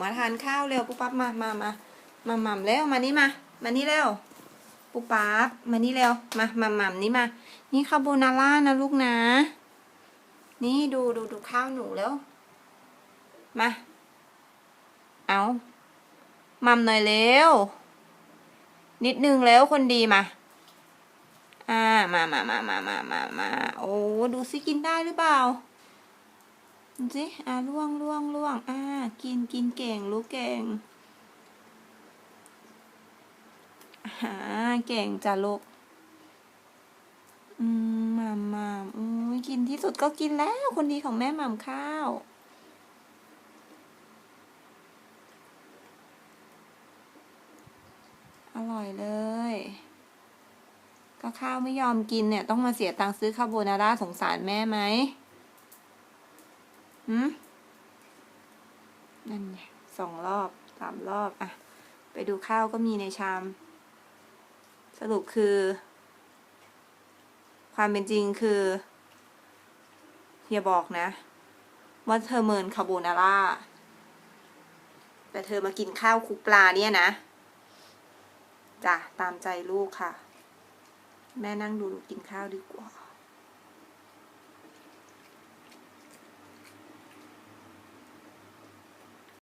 มาทานข้าวเร็วปุ๊บปั๊บมามามามาหม่ำเร็วมานี่มา มานี่เร็วปุ๊บปั๊บมานี่เร็วมามาหม่ำนี่มา นี่คาโบนาร่านะลูกนะ นี่ดูดูดูข้าวหนูแล้วมาเอาหม่ำหน่อยเร็ว นิดนึงแล้วคนดีมา อ่า มามามามามามามาโอ้ ดูสิกินได้หรือเปล่า สิอ่าล่วงล่วงล่วงอ่ากินกินเก่งรู้เก่งอ่าเก่งจ้ะลูก อืมหม่ำหม่ำอืมกินที่สุดก็กินแล้ว คนดีของแม่หม่ำข้าว อร่อยเลย ก็ข้าวไม่ยอมกินเนี่ย ต้องมาเสียตังค์ซื้อคาโบนาร่าสงสารแม่ไหม หืมนั่นไงสองรอบสามรอบอะ ไปดูข้าวก็มีในชาม สรุปคือ ความเป็นจริงคืออย่าบอกนะ ว่าเธอเมินคาโบนาร่า แต่เธอมากินข้าวคุกปลาเนี่ยนะจ้ะตามใจลูกค่ะ แม่นั่งดูลูกกินข้าวดีกว่า